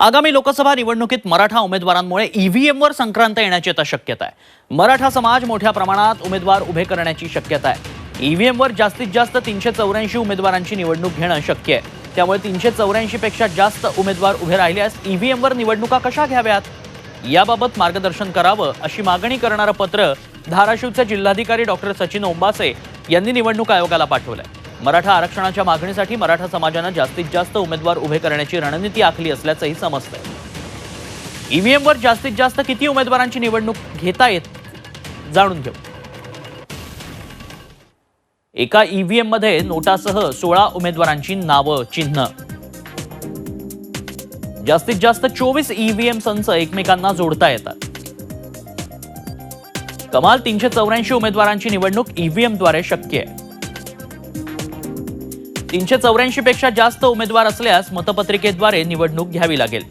आगामी लोकसभा निवडणुकीत मराठा उमेदवारांमुळे ईव्हीएमवर संक्रांत येण्याची आता शक्यता आहे. मराठा समाज मोठ्या प्रमाणात उमेदवार उभे करण्याची शक्यता आहे. ईव्हीएमवर जास्तीत जास्त तीनशे चौऱ्याऐंशी उमेदवारांची निवडणूक घेणं शक्य आहे. त्यामुळे तीनशे चौऱ्याऐंशी पेक्षा जास्त उमेदवार उभे राहिल्यास ईव्हीएमवर निवडणुका कशा घ्याव्यात? याबाबत मार्गदर्शन करावं अशी मागणी करणारं पत्र धाराशिवचे जिल्हाधिकारी डॉक्टर सचिन ओंबासे यांनी निवडणूक आयोगाला पाठवलंय. मराठा आरक्षणाच्या मागणीसाठी मराठा समाजानं जास्तीत जास्त उमेदवार उभे करण्याची रणनीती आखली असल्याचंही समजतंय. ईव्हीएमवर जास्तीत जास्त किती उमेदवारांची निवडणूक घेता येत जाणून घेऊ. एका ईव्हीएममध्ये नोटासह सोळा उमेदवारांची नावं चिन्ह. जास्तीत जास्त चोवीस ईव्हीएम संच एकमेकांना जोडता येतात. कमाल तीनशे चौऱ्याऐंशी उमेदवारांची निवडणूक ईव्हीएमद्वारे शक्य आहे. तीनशे चौऱ्याऐंशी पेक्षा जास्त उमेदवार असल्यास मतपत्रिकेद्वारे निवडणूक घ्यावी लागेल.